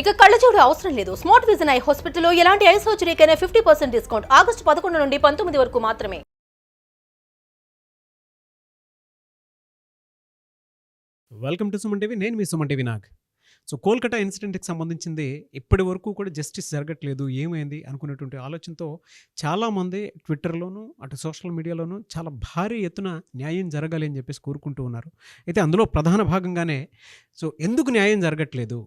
ఇక కళ్ళజోడు అవసరం లేదు. స్మార్ట్ విజన్ ఐ హాస్పిటల్లో ఎలాంటి ఐ సర్జరీకైనా ఫిఫ్టీ పర్సెంట్ డిస్కౌంట్. ఆగస్టు పదకొండు నుండి పంతొమ్మిది వరకు మాత్రమే. Welcome to Suman TV. నేను మీ సుమన్ టీవీ నాగ్. సో కోల్కతా ఇన్సిడెంట్కి సంబంధించింది ఇప్పటి వరకు కూడా జస్టిస్ జరగట్లేదు ఏమైంది అనుకునేటువంటి ఆలోచనతో చాలామంది ట్విట్టర్లోనూ అటు సోషల్ మీడియాలోనూ చాలా భారీ ఎత్తున న్యాయం జరగాలి అని చెప్పేసి కోరుకుంటూ ఉన్నారు. అయితే అందులో ప్రధాన భాగంగానే సో ఎందుకు న్యాయం జరగట్లేదు?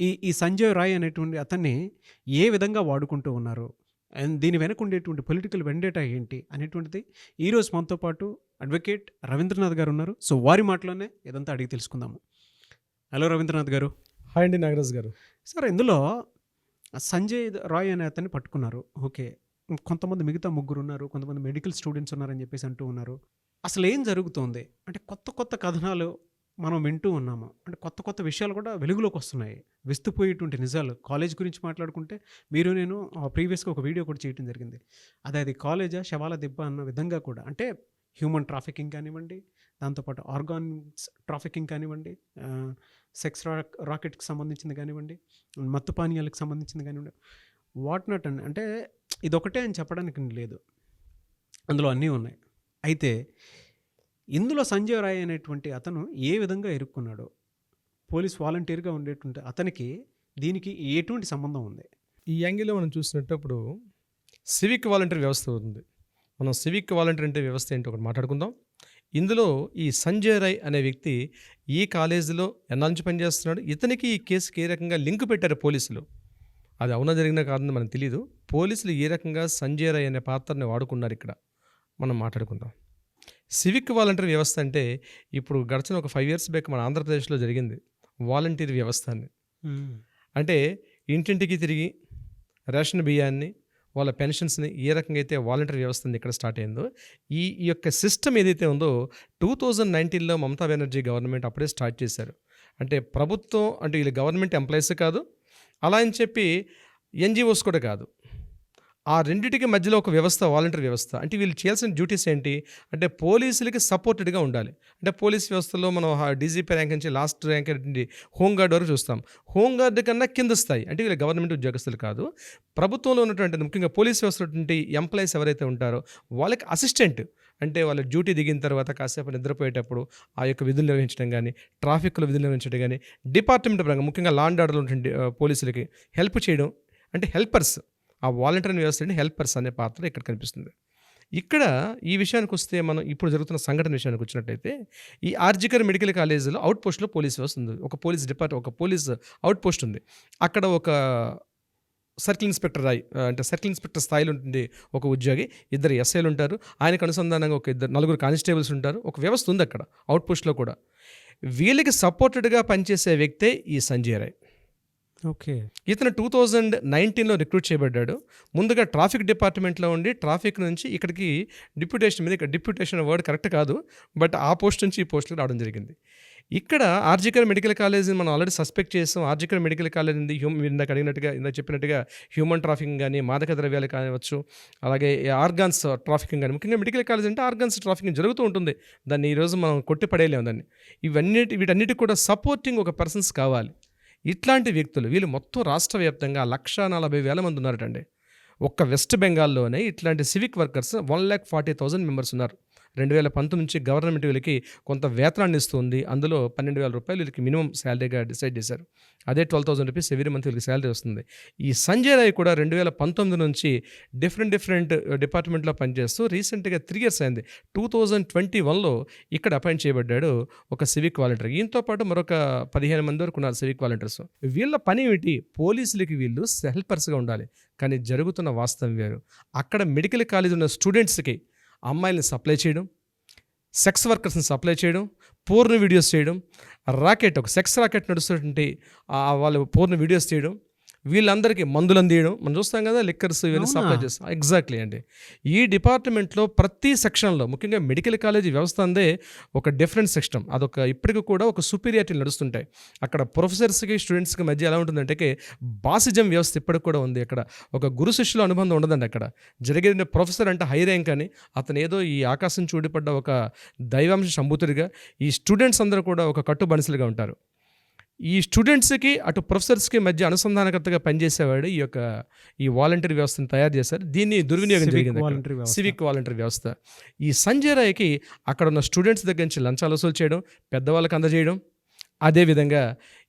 ఈ ఈ సంజయ్ రాయ్ అనేటువంటి అతన్ని ఏ విధంగా వాడుకుంటూ ఉన్నారు అండ్ దీని వెనక ఉండేటువంటి పొలిటికల్ వెండేటా ఏంటి అనేటువంటిది ఈరోజు మనతో పాటు అడ్వకేట్ రవీంద్రనాథ్ గారు ఉన్నారు. సో వారి మాటలోనే ఇదంతా అడిగి తెలుసుకుందాము. హలో రవీంద్రనాథ్ గారు. హాయ్ అండి నాగరాజ్ గారు. సార్ ఇందులో సంజయ్ రాయ్ అనే అతన్ని పట్టుకున్నారు. ఓకే. కొంతమంది మిగతా ముగ్గురు ఉన్నారు. కొంతమంది మెడికల్ స్టూడెంట్స్ ఉన్నారని చెప్పేసి అంటూ ఉన్నారు. అసలు ఏం జరుగుతోంది? అంటే కొత్త కొత్త కథనాలు మనం వింటూ ఉన్నాము. అంటే కొత్త కొత్త విషయాలు కూడా వెలుగులోకి వస్తున్నాయి. విస్తుపోయేటువంటి నిజాలు కాలేజ్ గురించి మాట్లాడుకుంటే మీరు నేను ప్రీవియస్గా ఒక వీడియో కూడా చేయడం జరిగింది. అదే అది కాలేజా శవాల దెబ్బ అన్న విధంగా కూడా. అంటే హ్యూమన్ ట్రాఫికింగ్ కానివ్వండి దాంతోపాటు ఆర్గాన్స్ ట్రాఫికింగ్ కానివ్వండి సెక్స్ రాక్ రాకెట్కి సంబంధించింది కానివ్వండి మత్తు పానీయాలకు సంబంధించింది కానివ్వండి వాట్ నాట్ అండి అంటే ఇదొకటే అని చెప్పడానికి లేదు. అందులో అన్నీ ఉన్నాయి. అయితే ఇందులో సంజయ్ రాయ్ అనేటువంటి అతను ఏ విధంగా ఇరుక్కున్నాడో పోలీస్ వాలంటీర్గా ఉండేటువంటి అతనికి దీనికి ఎటువంటి సంబంధం ఉంది? ఈ యాంగిల్లో మనం చూసినప్పుడు సివిక్ వాలంటీర్ వ్యవస్థ ఉంది. మనం సివిక్ వాలంటీర్ అంటే వ్యవస్థ ఏంటో ఒకటి మాట్లాడుకుందాం. ఇందులో ఈ సంజయ్ రాయ్ అనే వ్యక్తి ఈ కాలేజీలో ఎన్నాల నుంచి పనిచేస్తున్నాడు? ఇతనికి ఈ కేసుకి ఏ రకంగా లింక్ పెట్టారు పోలీసులు? అది అవునా జరిగిన కాదని మనకు తెలియదు పోలీసులు ఏ రకంగా సంజయ్ రాయ్ అనే పాత్రని వాడుకున్నారు ఇక్కడ? మనం మాట్లాడుకుందాం. సివిక్ వాలంటీర్ వ్యవస్థ అంటే ఇప్పుడు గడిచిన ఒక ఫైవ్ ఇయర్స్ బ్యాక్ మన ఆంధ్రప్రదేశ్లో జరిగింది వాలంటీర్ వ్యవస్థ అని. అంటే ఇంటింటికి తిరిగి రేషన్ బియ్యాన్ని వాళ్ళ పెన్షన్స్ని ఏ రకంగా అయితే వాలంటీర్ వ్యవస్థ ఉంది ఇక్కడ స్టార్ట్ అయిందో ఈ ఈ యొక్క సిస్టమ్ ఏదైతే ఉందో టూ థౌజండ్ నైన్టీన్లో మమతా బెనర్జీ గవర్నమెంట్ అప్పుడే స్టార్ట్ చేశారు. అంటే ప్రభుత్వం అంటే వీళ్ళు గవర్నమెంట్ ఎంప్లాయీస్ కాదు అలా అని చెప్పి ఎన్జిఓస్ కూడా కాదు. ఆ రెండింటికి మధ్యలో ఒక వ్యవస్థ వాలంటీర్ వ్యవస్థ. అంటే వీళ్ళు చేయాల్సిన డ్యూటీస్ ఏంటి? అంటే పోలీసులకి సపోర్టెడ్గా ఉండాలి. అంటే పోలీస్ వ్యవస్థలో మనం డీజీపీ ర్యాంక్ నుంచి లాస్ట్ ర్యాంక్ నుండి హోంగార్డ్ వరకు చూస్తాం. హోంగార్డ్ కన్నా కింద స్థాయి. అంటే వీళ్ళు గవర్నమెంట్ ఉద్యోగస్తులు కాదు. ప్రభుత్వంలో ఉన్నటువంటి ముఖ్యంగా పోలీస్ వ్యవస్థ ఉన్నటువంటి ఎంప్లాయీస్ ఎవరైతే ఉంటారో వాళ్ళకి అసిస్టెంట్ అంటే వాళ్ళ డ్యూటీ దిగిన తర్వాత కాసేపు నిద్రపోయేటప్పుడు ఆ యొక్క విధులు నిర్వహించడం కానీ ట్రాఫిక్లో విధులు నిర్వహించడం కానీ డిపార్ట్మెంట్ పరంగా ముఖ్యంగా లాండ్ ఆర్డర్లో ఉన్నటువంటి పోలీసులకి హెల్ప్ చేయడం. అంటే హెల్పర్స్. ఆ వాలంటీర్ వ్యవస్థని హెల్పర్స్ అనే పాత్ర ఇక్కడ కనిపిస్తుంది. ఇక్కడ ఈ విషయానికి వస్తే మనం ఇప్పుడు జరుగుతున్న సంఘటన విషయానికి వచ్చినట్టయితే ఈ ఆర్జికర్ మెడికల్ కాలేజీలో అవుట్ పోస్ట్లో పోలీస్ వ్యవస్థ ఉంది. ఒక పోలీస్ డిపార్ట్ ఒక పోలీస్ అవుట్ పోస్ట్ ఉంది. అక్కడ ఒక సర్కిల్ ఇన్స్పెక్టర్ రాయి అంటే సర్కిల్ ఇన్స్పెక్టర్ స్థాయిలో ఉంటుంది ఒక ఉద్యోగి. ఇద్దరు ఎస్ఐలు ఉంటారు. ఆయనకు అనుసంధానంగా ఒక ఇద్దరు నలుగురు కానిస్టేబుల్స్ ఉంటారు. ఒక వ్యవస్థ ఉంది అక్కడ అవుట్ పోస్ట్లో కూడా. వీళ్ళకి సపోర్టెడ్గా పనిచేసే వ్యక్తే ఈ సంజయ్ రాయ్. ఓకే. ఇతను టూ థౌజండ్ నైన్టీన్లో రిక్రూట్ చేయబడ్డాడు. ముందుగా ట్రాఫిక్ డిపార్ట్మెంట్లో ఉండి ట్రాఫిక్ నుంచి ఇక్కడికి డిప్యూటేషన్ మీద ఇక్కడ డిప్యూటేషన్ వర్డ్ కరెక్ట్ కాదు. బట్ ఆ పోస్ట్ నుంచి ఈ పోస్ట్కి రావడం జరిగింది. ఇక్కడ ఆర్జికర్ మెడికల్ కాలేజ్ మనం ఆల్రెడీ సస్పెక్ట్ చేసాం. ఆర్జికర్ మెడికల్ కాలేజ్ ఉంది. హ్యూమ్ ఇందాక అడిగినట్టుగా ఇందాక చెప్పినట్టుగా హ్యూమన్ ట్రాఫికింగ్ కానీ మాదక ద్రవ్యాలు కానివచ్చు అలాగే ఆర్గాన్స్ ట్రాఫికింగ్ కానీ ముఖ్యంగా మెడికల్ కాలేజ్ అంటే ఆర్గాన్స్ ట్రాఫికింగ్ జరుగుతూ ఉంటుంది. దాన్ని ఈరోజు మనం కొట్టి పడేయలేము దాన్ని. ఇవన్నీ వీటన్నిటికి కూడా సపోర్టింగ్ ఒక పర్సన్స్ కావాలి. ఇట్లాంటి వ్యక్తులు వీళ్ళు మొత్తం రాష్ట్ర వ్యాప్తంగా లక్ష నలభై వేల మంది ఉన్నారటండి. ఒక్క వెస్ట్ బెంగాల్లోనే ఇట్లాంటి civic workers one lakh forty thousand members ఉన్నారు. రెండు వేల పంతొమ్మిది నుంచి గవర్నమెంట్ వీళ్ళకి కొంత వేతనాన్ని ఇస్తుంది. అందులో పన్నెండు వేల రూపాయలు వీళ్ళకి మినిమం శాలరీగా డిసైడ్ చేశారు. అదే twelve thousand rupees every month వీళ్ళకి శాలరీ వస్తుంది. ఈ సంజయ్ రాయ్ కూడా రెండు వేల పంతొమ్మిది నుంచి డిఫరెంట్ డిఫరెంట్ డిపార్ట్మెంట్లో పనిచేస్తూ రీసెంట్గా త్రీ ఇయర్స్ అయింది. టూ థౌజండ్ ట్వంటీ వన్లో ఇక్కడ అపాయింట్ చేయబడ్డాడు ఒక సివిక్ వాలంటీర్. ఈయనతో పాటు మరొక పదిహేను మంది వరకు ఉన్నారు సివిక్ వాలంటీర్స్. వీళ్ళ పని ఏమిటి? పోలీసులకి వీళ్ళు హెల్పర్స్గా ఉండాలి. కానీ జరుగుతున్న వాస్తవం వేరు. అక్కడ మెడికల్ కాలేజ్ ఉన్న స్టూడెంట్స్కి అమ్మాయిలను సప్లై చేయడం సెక్స్ వర్కర్స్ని సప్లై చేయడం పూర్ణ వీడియోస్ చేయడం రాకెట్ ఒక సెక్స్ రాకెట్ నడుస్తున్నటువంటి ఆ వాళ్ళు పూర్ణ వీడియోస్ చేయడం వీళ్ళందరికీ మందులు అందియడం మనం చూస్తాం కదా లిక్కర్స్ ఇవన్నీ? సప్లై చేస్తాం. ఎగ్జాక్ట్లీ అండి. ఈ డిపార్ట్మెంట్లో ప్రతి సెక్షన్లో ముఖ్యంగా మెడికల్ కాలేజీ వ్యవస్థ అందే ఒక డిఫరెంట్ సెక్షన్ అదొక ఇప్పటికి కూడా ఒక సుపీరియారిటీలు నడుస్తుంటాయి. అక్కడ ప్రొఫెసర్స్కి స్టూడెంట్స్కి మధ్య ఎలా ఉంటుందంటే బాసిజం వ్యవస్థ ఇప్పటికి కూడా ఉంది. అక్కడ ఒక గురు శిష్యుల అనుబంధం ఉండదండి అక్కడ. జరిగిన ప్రొఫెసర్ అంటే హై ర్యాంక్ అని అతను ఏదో ఈ ఆకాశం చూడిపడ్డ ఒక దైవాంశ సంభూతుడిగా ఈ స్టూడెంట్స్ అందరూ కూడా ఒక కట్టు బనిసలుగా ఉంటారు. ఈ స్టూడెంట్స్కి అటు ప్రొఫెసర్స్కి మధ్య అనుసంధానకర్తగా పనిచేసేవాడు ఈ యొక్క ఈ వాలంటీర్ వ్యవస్థను తయారు చేశారు. దీన్ని దుర్వినియోగం జరిగింది. సివిక్ వాలంటీర్ వ్యవస్థ. ఈ సంజయ్ రాయ్కి అక్కడ ఉన్న స్టూడెంట్స్ దగ్గర నుంచి లంచాలు వసూలు చేయడం పెద్దవాళ్ళకి అందజేయడం అదేవిధంగా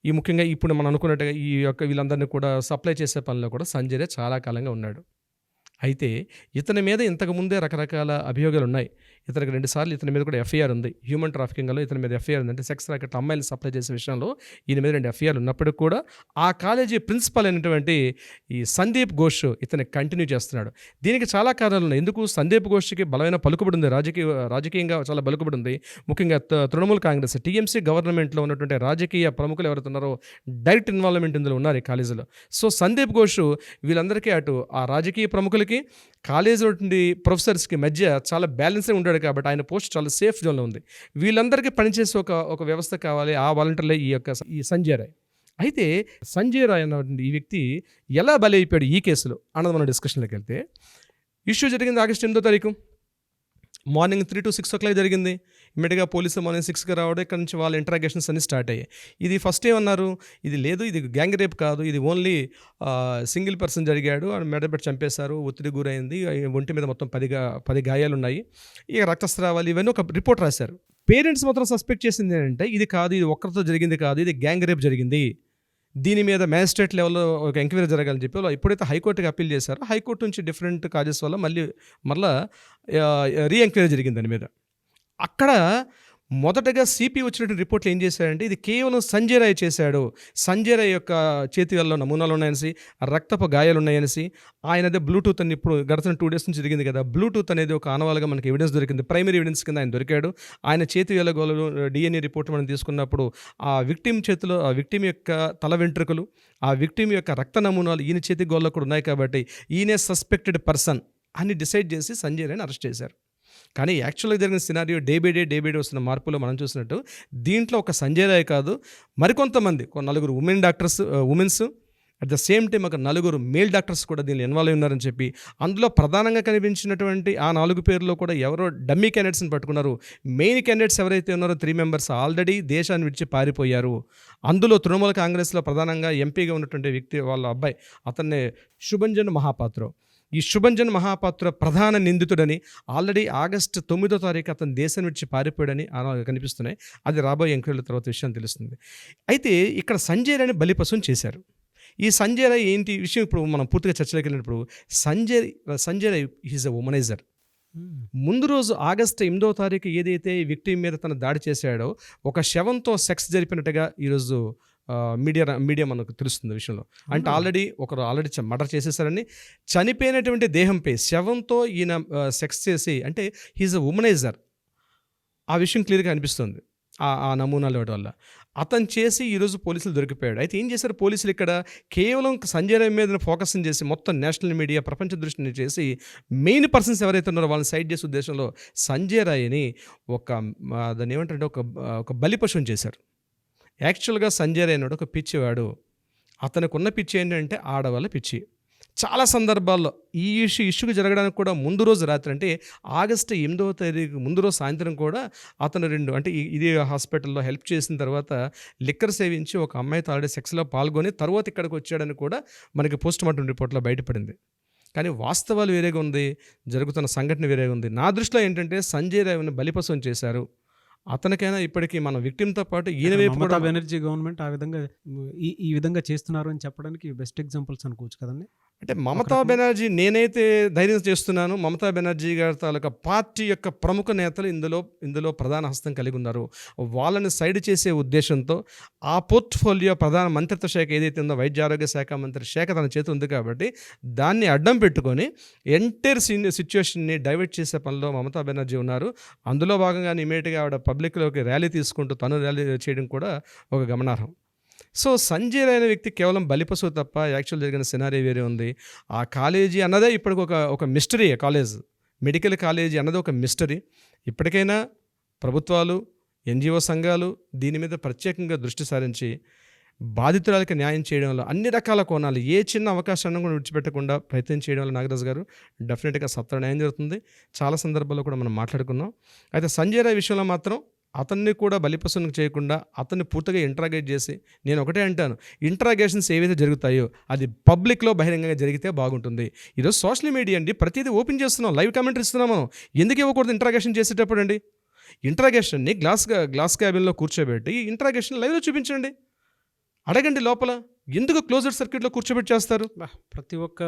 ఈ ముఖ్యంగా ఇప్పుడు మనం అనుకున్నట్టుగా ఈ యొక్క వీళ్ళందరినీ కూడా సప్లై చేసే పనిలో కూడా సంజయ్ రాయ్ చాలా కాలంగా ఉన్నాడు. అయితే ఇతని మీద ఇంతకు ముందే రకరకాల అభియోగాలు ఉన్నాయి ఇతనికి రెండుసార్లు ఇతని మీద కూడా ఎఫ్ఐఆర్ ఉంది. హ్యూమన్ ట్రాఫికింగ్లో ఇతని మీద ఎఫ్ఐఆర్ ఉంది అంటే సెక్స్ రాకెట్ అమ్మాయిలు సప్లై చేసే విషయంలో ఈయన మీద రెండు ఎఫ్ఐఆర్ ఉన్నప్పటికీ కూడా ఆ కాలేజీ ప్రిన్సిపల్ అయినటువంటి ఈ సందీప్ ఘోష్ ఇతని కంటిన్యూ చేస్తున్నాడు. దీనికి చాలా కారణాలు ఉన్నాయి. ఎందుకు? సందీప్ ఘోష్కి బలమైన పలుకుబడి ఉంది రాజకీయ రాజకీయంగా చాలా పలుకుబడి ఉంది ముఖ్యంగా తృణమూల్ కాంగ్రెస్ టీఎంసీ గవర్నమెంట్లో ఉన్నటువంటి రాజకీయ ప్రముఖులు ఎవరైతే ఉన్నారో డైరెక్ట్ ఇన్వాల్వ్మెంట్ ఇందులో ఉన్నారు ఈ కాలేజీలో. సో సందీప్ ఘోష్ వీళ్ళందరికీ అటు ఆ రాజకీయ ప్రముఖులకి కాలేజీలో ఉండి ప్రొఫెసర్స్కి మధ్య చాలా బ్యాలెన్స్గా ఉండాడు కాబట్టి ఆయన పోస్ట్ చాలా సేఫ్ జోన్లో ఉంది. వీళ్ళందరికీ పనిచేసే ఒక ఒక వ్యవస్థ కావాలి ఆ వాలంటీర్లే ఈ యొక్క ఈ సంజయ్ రాయ్. అయితే సంజయ్ రాయ్ అన్నటువంటి ఈ వ్యక్తి ఎలా బలి అయిపోయాడు ఈ కేసులో? అన్నది మన డిస్కషన్లోకి వెళ్తే ఇష్యూ జరిగింది ఆగస్టు ఎనిమిదో తారీఖు. Morning three to six o'clock జరిగింది. ఇమ్మీడియట్గా పోలీసు మనం సిక్స్కి రావడం ఇక్కడ నుంచి వాళ్ళ ఇంటరాగేషన్స్ అన్ని స్టార్ట్ అయ్యాయి. ఇది ఫస్ట్ ఏమన్నారు ఇది లేదు ఇది గ్యాంగ్ రేప్ కాదు ఇది ఓన్లీ సింగిల్ పర్సన్ జరిగాడు అని మెడబెట్టి చంపేశారు ఒత్తిడి గురైంది ఒంటి మీద మొత్తం పదిగా పది గాయాలు ఉన్నాయి. ఇక రక్తస్రావాలు ఇవన్నీ ఒక రిపోర్ట్ రాశారు. పేరెంట్స్ మాత్రం సస్పెక్ట్ చేసింది ఏంటంటే ఇది కాదు ఇది ఒక్కరితో జరిగింది కాదు ఇది గ్యాంగ్ రేప్ జరిగింది. దీని మీద మ్యాజిస్ట్రేట్ లెవెల్లో ఒక ఎంక్వైరీ జరగాలని చెప్పి వాళ్ళు ఎప్పుడైతే హైకోర్టుకి అప్పీల్ చేశారో. హైకోర్టు నుంచి డిఫరెంట్ కాజెస్ వల్ల మళ్ళీ మళ్ళీ రీ ఎంక్వైరీ జరిగింది దాని మీద. అక్కడ మొదటగా సిపి వచ్చినటువంటి రిపోర్ట్లు ఏం చేశారంటే ఇది కేవలం సంజయ్ రాయ్ చేశాడు. సంజయ్ రాయ్ యొక్క చేతిలో నమూనాలు ఉన్నాయనేసి రక్తపు గాయాలు ఉన్నాయనేసి ఆయన అదే బ్లూటూత్ అని ఇప్పుడు గడిచిన టూ డేస్ నుంచి జరిగింది కదా. బ్లూటూత్ అనేది ఒక ఆనవాలుగా మనకి ఎవిడెన్స్ దొరికింది. ప్రైమరీ ఎవిడెన్స్ కింద ఆయన దొరికాడు. ఆయన చేతి వేలగోలు డిఎన్ఏ రిపోర్ట్ మనం తీసుకున్నప్పుడు ఆ విక్టిమ్ చేతిలో ఆ విక్టిమ్ యొక్క తల వెంట్రుకలు ఆ విక్టిమ్ యొక్క రక్త నమూనాలు ఈయన చేతి గోళ్ళలో కూడా ఉన్నాయి కాబట్టి ఈయనే సస్పెక్టెడ్ పర్సన్ అని డిసైడ్ చేసి సంజయ్ రాయ్ని అరెస్ట్ చేశారు. కానీ యాక్చువల్గా జరిగిన scenario day by day day by day వస్తున్న మార్పులో మనం చూసినట్టు దీంట్లో ఒక సంజయ్ రాయ్ కాదు మరికొంతమంది నలుగురు women doctors womens at the same time ఒక నలుగురు మేల్ డాక్టర్స్ కూడా దీనిలో ఇన్వాల్వ్ ఉన్నారని చెప్పి అందులో ప్రధానంగా కనిపించినటువంటి ఆ నాలుగు పేర్లో కూడా ఎవరో డమ్మీ క్యాండిడేట్స్ని పట్టుకున్నారు. మెయిన్ క్యాండిడేట్స్ ఎవరైతే ఉన్నారో త్రీ మెంబర్స్ ఆల్రెడీ దేశాన్ని విడిచి పారిపోయారు. అందులో తృణమూల కాంగ్రెస్లో ప్రధానంగా ఎంపీగా ఉన్నటువంటి వ్యక్తి వాళ్ళ అబ్బాయి అతన్ని శుభంజన్ మహాపాత్ర. ఈ శుభంజన్ మహాపాత్ర ప్రధాన నిందితుడని ఆల్రెడీ ఆగస్టు తొమ్మిదో తారీఖు అతను దేశం విడిచి పారిపోయాడని కనిపిస్తున్నాయి. అది రాబోయే ఎంక్వైరీల తర్వాత విషయం తెలుస్తుంది. అయితే ఇక్కడ సంజయ్ రాయ్ని బలిపశం చేశారు. ఈ సంజయ్ రాయ్ ఏంటి? విషయం ఇప్పుడు మనం పూర్తిగా చర్చలోకి వెళ్ళినప్పుడు Sanjay Sanjay Roy is a womaniser ముందు రోజు ఆగస్టు ఎనిమిదో తారీఖు ఏదైతే ఈ వ్యక్తి మీద తన దాడి చేశాడో ఒక శవంతో సెక్స్ జరిపినట్టుగా ఈరోజు మీడియా మీడియా మనకు తెలుస్తుంది విషయంలో. అంటే ఆల్రెడీ ఒకరు ఆల్రెడీ మర్డర్ చేసేసారని చనిపోయినటువంటి దేహంపై శవంతో ఈయన సెక్స్ చేసి అంటే హీజ్ అ ఉమనైజర్ ఆ విషయం క్లియర్గా అనిపిస్తుంది ఆ ఆ నమూనాలు ఇవ్వడం వల్ల. అతను చేసి ఈరోజు పోలీసులు దొరికిపోయాడు. అయితే ఏం చేశారు పోలీసులు ఇక్కడ? కేవలం సంజయ్ రాయ్ మీద ఫోకస్ చేసి మొత్తం నేషనల్ మీడియా ప్రపంచ దృష్టిని చేసి మెయిన్ పర్సన్స్ ఎవరైతే ఉన్నారో వాళ్ళని సైడ్ చేసే ఉద్దేశంలో సంజయ్ రాయ్ని ఒక దాన్ని ఏమంటారంటే ఒక ఒక బలిపశువుని చేశారు యాక్చువల్గా సంజయ్ రాయ్ ఒక పిచ్చివాడు. అతనికి ఉన్న పిచ్చి ఏంటంటే ఆడవాళ్ళ పిచ్చి. చాలా సందర్భాల్లో ఈ ఇష్యూ ఇష్యూకి జరగడానికి కూడా ముందు రోజు రాత్రి అంటే ఆగస్టు ఎనిమిదవ తారీఖు ముందు రోజు సాయంత్రం కూడా అతను రెండు అంటే ఇది హాస్పిటల్లో హెల్ప్ చేసిన తర్వాత లిక్కర్ సేవించి ఒక అమ్మాయితో ఆల్రెడీ సెక్స్లో పాల్గొని తర్వాత ఇక్కడికి వచ్చాడని కూడా మనకి పోస్ట్ మార్టం రిపోర్ట్లో బయటపడింది. కానీ వాస్తవాలు వేరేగా ఉంది జరుగుతున్న సంఘటన వేరేగా ఉంది. నా దృష్టిలో ఏంటంటే సంజయ్ రాయ్ని బలిపశం చేశారు. అతనికైనా ఇప్పటికీ మన విక్టిమ్తో పాటు ఈయన వైపు కూడా బెనర్జీ గవర్నమెంట్ ఆ విధంగా ఈ ఈ విధంగా చేస్తున్నారు అని చెప్పడానికి బెస్ట్ ఎగ్జాంపుల్స్ అనుకోవచ్చు కదండి? అంటే మమతా బెనర్జీ నేనైతే ధైర్యం చేస్తున్నాను. మమతా బెనర్జీ గారి తాలూకా పార్టీ యొక్క ప్రముఖ నేతలు ఇందులో ఇందులో ప్రధాన హస్తం కలిగి ఉన్నారు. వాళ్ళని సైడ్ చేసే ఉద్దేశంతో ఆ పోర్ట్ఫోలియో ప్రధాన మంత్రిత్వ శాఖ ఏదైతే ఉందో వైద్య ఆరోగ్య శాఖ మంత్రి శాఖ తన చేతి ఉంది కాబట్టి దాన్ని అడ్డం పెట్టుకొని ఎంటైర్ సీన్ సిచ్యువేషన్ని డైవర్ట్ చేసే పనిలో మమతా బెనర్జీ ఉన్నారు. అందులో భాగంగా ఇమీడియట్గా ఆవిడ పబ్లిక్లోకి ర్యాలీ తీసుకుంటూ తను ర్యాలీ చేయడం కూడా ఒక గమనార్హం. సో సంజయ్ అనే వ్యక్తి కేవలం బలిపశువు తప్ప యాక్చువల్ జరిగిన సినారీ వేరే ఉంది. ఆ కాలేజీ అన్నదే ఇప్పటికి ఒక ఒక మిస్టరీ కాలేజ్. మెడికల్ కాలేజీ అన్నది ఒక మిస్టరీ ఇప్పటికైనా ప్రభుత్వాలు ఎన్జిఓ సంఘాలు దీని మీద ప్రత్యేకంగా దృష్టి సారించి బాధితురాలకి న్యాయం చేయడంలో అన్ని రకాల కోణాలు ఏ చిన్న అవకాశాన్ని కూడా విడిచిపెట్టకుండా ప్రయత్నం చేయడం వల్ల నాగరాజు గారు డెఫినెట్గా సత్వర న్యాయం జరుగుతుంది. చాలా సందర్భాల్లో కూడా మనం మాట్లాడుకున్నాం. అయితే సంజయ్ రాయ్ విషయంలో మాత్రం అతన్ని కూడా బలిపశునికి చేయకుండా అతన్ని పూర్తిగా ఇంట్రాగేట్ చేసి నేను ఒకటే అంటాను ఇంట్రాగేషన్స్ ఏవైతే జరుగుతాయో అది పబ్లిక్లో బహిరంగంగా జరిగితే బాగుంటుంది. ఈరోజు సోషల్ మీడియా అండి ప్రతిదీ ఓపెన్ చేస్తున్నాం లైవ్ కామెంట్ ఇస్తున్నాం మనం. ఎందుకు ఇవ్వకూడదు ఇంట్రాగేషన్ చేసేటప్పుడు అండి? ఇంట్రాగేషన్ని గ్లాస్ గ్లాస్ క్యాబిన్లో కూర్చోబెట్టి ఇంట్రాగేషన్ లైవ్లో చూపించండి. అడగండి లోపల. ఎందుకు క్లోజ్డ్ సర్క్యూట్లో కూర్చోబెట్టి చేస్తారు? ప్రతి ఒక్క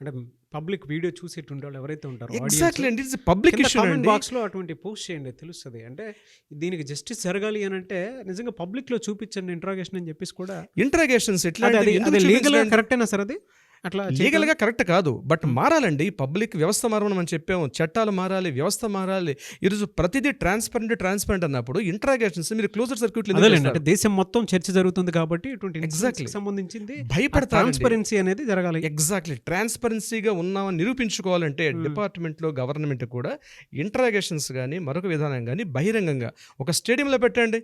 అంటే పబ్లిక్ వీడియో చూసేటువంటి వాళ్ళు ఎవరైతే ఉంటారో ఎగ్జాక్ట్లీ అండి ఇట్స్ పబ్లిక్ ఇష్యూ కామెంట్ అండి. బాక్స్లో అటువంటి పోస్ట్ చేయండి తెలుస్తుంది. అంటే దీనికి జస్టిస్ జరగాలి అని అంటే నిజంగా పబ్లిక్లో చూపించండి ఇంట్రాగేషన్ అని చెప్పేసి కూడా ఇంట్రాగేషన్స్ ఎట్లా అది- లీగల్ లీగల్ కరెక్టేనా సార్ అది? అట్లా లీగల్గా కరెక్ట్ కాదు. బట్ మారాలండి. పబ్లిక్ వ్యవస్థ మారమని మనం చెప్పాము. చట్టాలు మారాలి వ్యవస్థ మారాలి. ఈరోజు ప్రతిదీ ట్రాన్స్పరెంట్ ట్రాన్స్పరెంట్ అన్నప్పుడు ఇంట్రాగేషన్స్ మీరు క్లోజ్డ్ సర్క్యూట్ అంటే దేశం మొత్తం చర్చ జరుగుతుంది కాబట్టి ఇటువంటి. ఇన్సిడెంట్స్కి సంబంధించింది భయపడతారు ట్రాన్స్పరెన్సీ అనేది జరగాలి. ఎగ్జాక్ట్లీ ట్రాన్స్పరెన్సీగా ఉన్నామని నిరూపించుకోవాలంటే. డిపార్ట్మెంట్లో గవర్నమెంట్ కూడా ఇంట్రాగేషన్స్ కానీ మరొక విధానం కానీ బహిరంగంగా ఒక స్టేడియంలో పెట్టండి.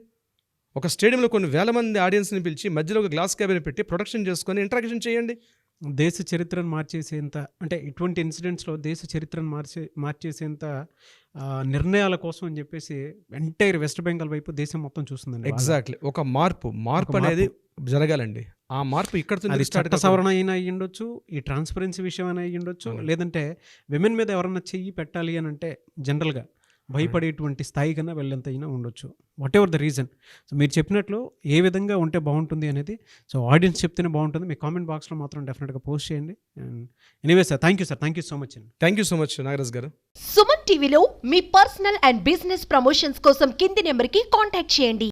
ఒక స్టేడియంలో కొన్ని వేల మంది ఆడియన్స్ని పిలిచి మధ్యలో ఒక గ్లాస్ క్యాబిన్ పెట్టి ప్రొడక్షన్ చేసుకొని ఇంట్రాగేషన్ చేయండి. దేశ చరిత్రను మార్చేసేంత అంటే ఇటువంటి ఇన్సిడెంట్స్లో దేశ చరిత్రను మార్చే మార్చేసేంత నిర్ణయాల కోసం అని చెప్పేసి ఎంటైర్ వెస్ట్ బెంగాల్ వైపు దేశం మొత్తం చూస్తుందండి. ఎగ్జాక్ట్లీ ఒక మార్పు మార్పు. అనేది జరగాలండి ఆ మార్పు ఇక్కడ చట్ట సవరణ అయినా అయ్యి ఉండొచ్చు ఈ ట్రాన్స్పరెన్సీ విషయం అయినా అయ్యి ఉండొచ్చు. లేదంటే విమెన్ మీద ఎవరన్నా చెయ్యి పెట్టాలి అని అంటే జనరల్గా భయపడేటువంటి స్థాయి కన్నా వెళ్ళేంత అయినా ఉండొచ్చు. Whatever the reason so మీరు చెప్పినట్లు ఏ విధంగా ఉంటే బాగుంటుంది అనేది సో ఆడియన్స్ చెప్తేనే బాగుంటుంది. మీ కామెంట్ బాక్స్లో మాత్రం డెఫినెట్గా పోస్ట్ చేయండి. And anyway sir thank you sir thank you so much అండి thank you so much Nagaraj garu. Suman టీవీలో మీ పర్సనల్ అండ్ బిజినెస్ ప్రమోషన్స్ కోసం కింది నెంబర్కి కాంటాక్ట్ చేయండి.